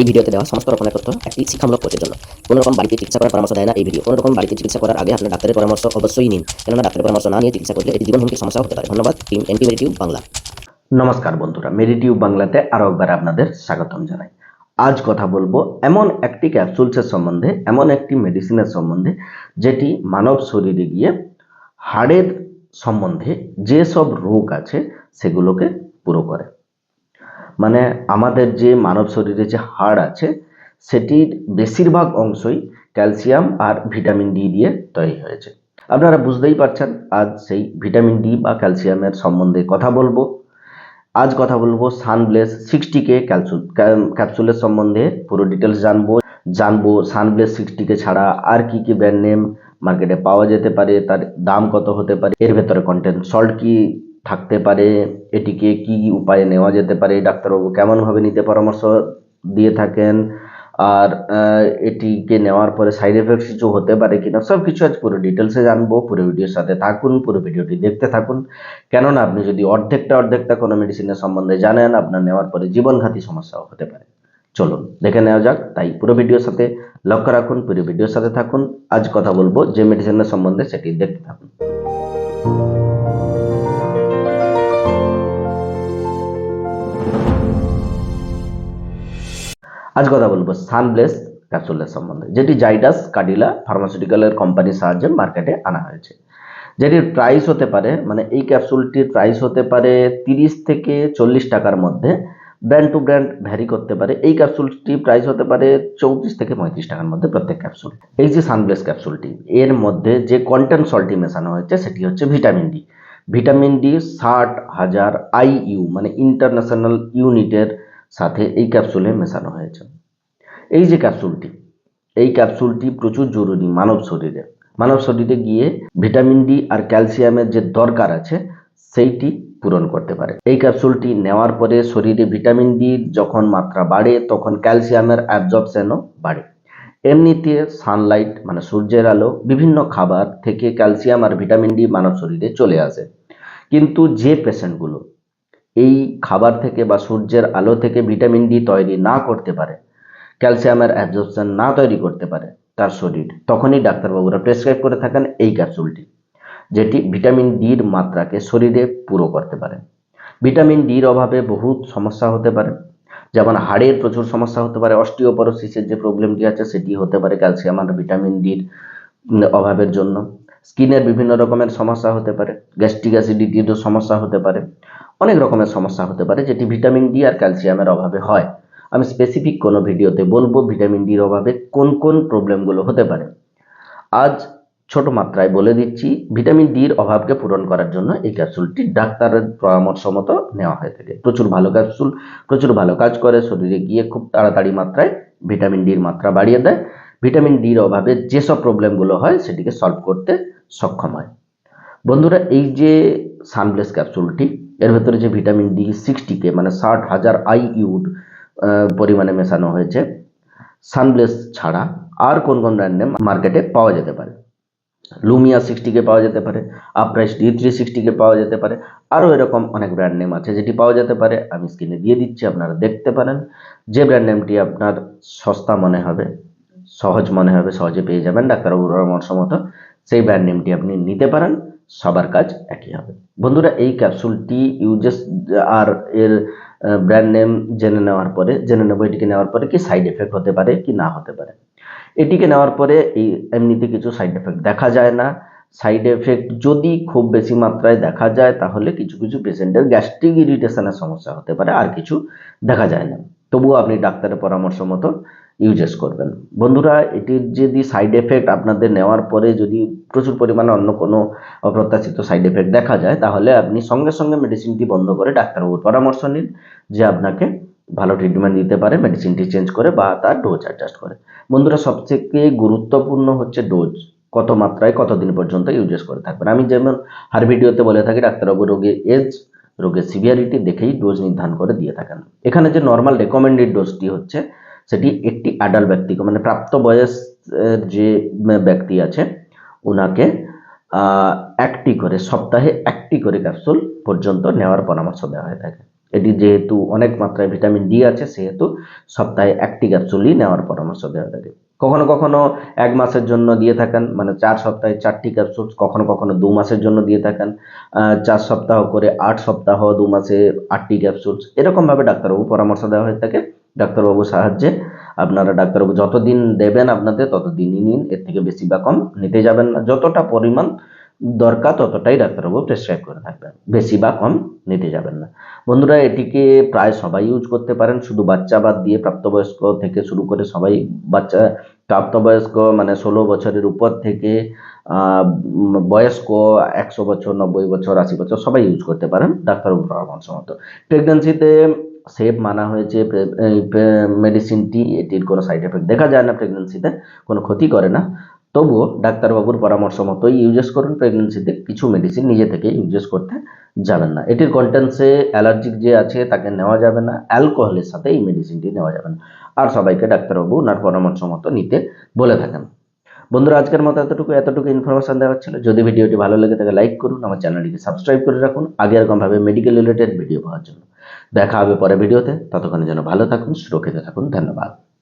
এই ভিডিওতে দেওয়া সমস্ত রকমের তথ্য একটি শিক্ষামূলক কোচের জন্য। কোনো রকম বাড়িতে চিকিৎসা করার পরামর্শ দেয় না এই ভিডিও। কোনো রকম বাড়িতে চিকিৎসা করার আগে আপনার ডাক্তারের পরামর্শ অবশ্যই নিন। কেননা ডাক্তারের পরামর্শ না নিয়ে চিকিৎসা করলে এটি জীবন সমস্যা হতে পারে। ধন্যবাদ। টিম এন্টিমেডিটিভ বাংলা নমস্কার বন্ধুরা। মেডিটিউব বাংলাতে আরও একবার আপনাদের স্বাগতম জানাই। আজ কথা বলব এমন একটি ক্যাপসুলসের সম্বন্ধে, এমন একটি মেডিসিনের সম্বন্ধে, যেটি মানব শরীরে গিয়ে হাড়ের সম্বন্ধে যেসব রোগ আছে সেগুলোকে পুরো করে। মানে আমাদের যে মানব শরীরে যে হাড় আছে, সেটির বেশিরভাগ অংশই ক্যালসিয়াম আর ভিটামিন ডি দিয়ে তৈরি হয়েছে। আপনারা বুঝতেই পারছেন, আজ সেই ভিটামিন ডি বা ক্যালসিয়ামের সম্বন্ধে কথা বলব। আজ কথা বলব সানব্লেস সিক্সটি কে ক্যাপসুল ক্যাপসুলের সম্বন্ধে, পুরো ডিটেলস জানব। জানব সানব্লেস সিক্সটি কে ছাড়া আর কি কি ব্র্যান্ড নেম মার্কেটে পাওয়া যেতে পারে, তার দাম কত হতে পারে, এর ভেতরে কন্টেন্ট সল্ট কি থাকতে পারে, এটিকে কি উপায়ে নেওয়া যেতে পারে, ডাক্তারবাবু কেমনভাবে নিতে পরামর্শ দিয়ে থাকেন, আর এটিকে নেওয়ার পরে সাইড এফেক্টস কিছু হতে পারে কিনা সব কিছু আজ পুরো ডিটেলসে জানব, পুরো ভিডিওর সাথে থাকুন, পুরো ভিডিওটি দেখতে থাকুন। কেননা আপনি যদি অর্ধেকটা অর্ধেকটা কোনো মেডিসিনের সম্বন্ধে জানেন, আপনার নেওয়ার পরে জীবনঘাতী সমস্যাও হতে পারে। চলুন, দেখে নেওয়া যাক, তাই পুরো ভিডিওর সাথে লক্ষ্য রাখুন, পুরো ভিডিওর সাথে থাকুন। আজ কথা বলব যে মেডিসিনের সম্বন্ধে, সেটি দেখতে থাকুন। আজ কথা বলব সানব্লেস ক্যাপসুলের সম্বন্ধে, যেটি জাইডাস কাডিলা ফার্মাসিউটিক্যালের কোম্পানির সাহায্যে মার্কেটে আনা হয়েছে। যেটির প্রাইস হতে পারে মানে এই ক্যাপসুলটির প্রাইস হতে পারে তিরিশ থেকে চল্লিশ টাকার মধ্যে ব্র্যান্ড টু ব্র্যান্ড ভ্যারি করতে পারে। এই ক্যাপসুলটি প্রাইস হতে পারে চৌত্রিশ থেকে পঁয়ত্রিশ টাকার মধ্যে প্রত্যেক ক্যাপসুল। এই যে সানব্লেস ক্যাপসুলটি, এর মধ্যে যে কন্টেন্ট সল্টটি মেশানো হয়েছে সেটি হচ্ছে ভিটামিন ডি ভিটামিন ডি ষাট হাজার আইইউ মানে ইন্টারন্যাশনাল ইউনিটের সাথে এই ক্যাপসুলে মেশানো হয়েছে। এই যে ক্যাপসুলটি, এই ক্যাপসুলটি প্রচুর জরুরি মানব শরীরে। মানব শরীরে গিয়ে ভিটামিন ডি আর ক্যালসিয়ামের যে দরকার আছে, সেইটি পূরণ করতে পারে। এই ক্যাপসুলটি নেওয়ার পরে শরীরে ভিটামিন ডি যখন মাত্রা বাড়ে, তখন ক্যালসিয়ামের অ্যাবজর্পশনও বাড়ে। এমনিতে সানলাইট মানে সূর্যের আলো, বিভিন্ন খাবার থেকে ক্যালসিয়াম আর ভিটামিন ডি মানব শরীরে চলে আসে। কিন্তু যে পেশেন্টগুলো এই খাবার থেকে বা সূর্যের আলো থেকে ভিটামিন ডি তৈরি না করতে পারে। ক্যালসিয়ামের অ্যাবজর্পশন না তৈরি করতে পারে তার শরীর। তখনই ডাক্তারবাবুরা প্রেসক্রাইব করে থাকেন এই ক্যাপসুলটি, যেটি ভিটামিন ডির মাত্রাকে শরীরে পুরো করতে পারে। ভিটামিন ডির অভাবে বহুত সমস্যা হতে পারে, যেমন হাড়ের প্রচুর সমস্যা হতে পারে, অস্টিওপরোসিসের যে প্রবলেমটি আছে সেটি হতে পারে ক্যালসিয়াম আর ভিটামিন ডির অভাবের জন্য। স্কিনের বিভিন্ন রকমের সমস্যা হতে পারে, গ্যাস্ট্রিক অ্যাসিডিটিরও সমস্যা হতে পারে, অনেক রকমের সমস্যা হতে পারে যেটি ভিটামিন ডি আর ক্যালসিয়ামের অভাবে হয়। আমি স্পেসিফিক কোনো ভিডিওতে বলব ভিটামিন ডির অভাবে কোন কোন প্রবলেমগুলো হতে পারে। আজ ছোট মাত্রায় বলে দিচ্ছি, ভিটামিন ডির অভাবকে পূরণ করার জন্য এই ক্যাপসুলটি ডাক্তারের পরামর্শ মতো নেওয়া হয়ে থাকে। প্রচুর ভালো ক্যাপসুল, প্রচুর ভালো কাজ করে, শরীরে গিয়ে খুব তাড়াতাড়ি মাত্রায় ভিটামিন ডির মাত্রা বাড়িয়ে দেয়। ভিটামিন ডির অভাবে যেসব প্রবলেমগুলো হয় সেটিকে সলভ করতে সক্ষম হয়। বন্ধুরা, এই যে সানব্লেস ক্যাপসুলটি এর ভেতরে যে ভিটামিন ডি সিক্সটিকে মানে ষাট হাজার আইইউর পরিমাণে মেশানো হয়েছে সানব্লেস ছাড়া আর কোন কোন ব্র্যান্ড মার্কেটে পাওয়া যেতে পারে। লুমিয়া সিক্সটিকে পাওয়া যেতে পারে আপরাইস ডি থ্রি সিক্সটিকে পাওয়া যেতে পারে, আরও এরকম অনেক ব্র্যান্ড নেম আছে যেটি পাওয়া যেতে পারে। আমি স্ক্রিনে দিয়ে দিচ্ছি, আপনারা দেখতে পারেন। যে ব্র্যান্ড নেমটি আপনার সস্তা মনে হবে সহজ মনে হবে, সহজে পেয়ে যাবেন ডাক্তারবাবুর পরামর্শ মতো সেই ব্র্যান্ড নেমটি আপনি নিতে পারেন, সবার কাজ একই হবে। বন্ধুরা, এই ক্যাপসুলটি ইউজেস আর এর ব্র্যান্ড নেম জেনে নেওয়ার পরে, জেনে নেব এটিকে নেওয়ার পরে কি সাইড এফেক্ট হতে পারে কি না হতে পারে। এটিকে নেওয়ার পরে এই এমনিতে কিছু সাইড এফেক্ট দেখা যায় না। সাইড এফেক্ট যদি খুব বেশি মাত্রায় দেখা যায়, তাহলে কিছু কিছু পেশেন্টের গ্যাস্ট্রিক ইরিটেশনের সমস্যা হতে পারে, আর কিছু দেখা যায় না। তবুও আপনি ডাক্তারের পরামর্শ মতো ইউজেস করবেন। বন্ধুরা, এটির যদি সাইড এফেক্ট আপনাদের নেওয়ার পরে যদি প্রচুর পরিমাণে অন্য কোনো অপ্রত্যাশিত সাইড এফেক্ট দেখা যায়, তাহলে আপনি সঙ্গে সঙ্গে মেডিসিনটি বন্ধ করে ডাক্তারবাবুর পরামর্শ নিন যে আপনাকে ভালো ট্রিটমেন্ট দিতে পারে মেডিসিনটি চেঞ্জ করে বা তার ডোজ অ্যাডজাস্ট করে। বন্ধুরা, সবথেকে গুরুত্বপূর্ণ হচ্ছে ডোজ কত মাত্রায় কতদিন পর্যন্ত ইউজেস করে থাকবেন। আমি যেমন হার ভিডিওতে বলে থাকি, ডাক্তারবাবু রোগের এজ রোগের সিভিয়ারিটি দেখেই ডোজ নির্ধারণ করে দিয়ে থাকেন। এখানে যে নর্মাল রেকমেন্ডেড ডোজটি হচ্ছে সেটি একটি অ্যাডাল্ট ব্যক্তিকে মানে প্রাপ্ত বয়স যে ব্যক্তি আছে ওনাকে একটি করে, সপ্তাহে একটি করে ক্যাপসুল পর্যন্ত নেওয়ার পরামর্শ দেওয়া হয়ে থাকে। এটি যেহেতু অনেক মাত্রায় ভিটামিন ডি আছে, সেহেতু সপ্তাহে একটি ক্যাপসুলই নেওয়ার পরামর্শ দেওয়া থাকে। কখনো কখনো এক মাসের জন্য দিয়ে থাকেন মানে চার সপ্তাহে চারটি ক্যাপসুল কখনো কখনো দু মাসের জন্য দিয়ে থাকেন চার সপ্তাহ করে আট সপ্তাহ, দু মাসে আটটি ক্যাপসুল এরকমভাবে ডাক্তারবাবু পরামর্শ দেওয়া হয়ে থাকে। ডাক্তারবাবুর সাহায্যে। আপনারা ডাক্তারবাবু যতদিন দেবেন আপনাদের ততদিনই নিন, এর থেকে বেশি বা কম নিতে যাবেন না। যতটা পরিমাণ দরকার ততটাই ডাক্তারবাবু প্রেসক্রাইব করে থাকবেন। বেশি বা কম নিতে যাবেন না। বন্ধুরা, এটিকে প্রায় সবাই ইউজ করতে পারেন। শুধু বাচ্চা বাদ দিয়ে প্রাপ্তবয়স্ক থেকে শুরু করে সবাই বাচ্চা, প্রাপ্তবয়স্ক মানে ষোলো বছরের উপর থেকে বয়স্ক একশো বছর, নব্বই বছর, আশি বছর সবাই ইউজ করতে পারেন ডাক্তারবাবুর পরামর্শ মতো। প্রেগনেন্সিতে সেভ মানা হয়েছে মেডিসিনটি এটির কোনো সাইড এফেক্ট দেখা যায় না প্রেগনেন্সিতে কোনো ক্ষতি করে না। তবুও ডাক্তারবাবুর পরামর্শ মতোই ইউজেস করুন প্রেগনেন্সিতে কিছু মেডিসিন নিজে থেকে ইউজেস করতে যাবেন না। এটির কন্টেন্টসে অ্যালার্জিক যে আছে তাকে নেওয়া যাবে না অ্যালকোহলের সাথে এই মেডিসিনটি নেওয়া যাবে না। আর সবাইকে ডাক্তারবাবু ওনার পরামর্শ মতো নিতে বলে থাকেন। বন্ধুরা, আজকের মতো এতটুকু এতটুকু ইনফরমেশন দেওয়া ছিল। যদি ভিডিওটি ভালো লেগে থাকে লাইক করুন। আমার চ্যানেলটিকে সাবস্ক্রাইব করে রাখুন। আগে এরকমভাবে মেডিকেল রিলেটেড ভিডিও পাওয়ার জন্য। দেখা হবে পরে ভিডিওতে। ততক্ষণের জন্য ভালো থাকুন সুরক্ষিত থাকুন ধন্যবাদ।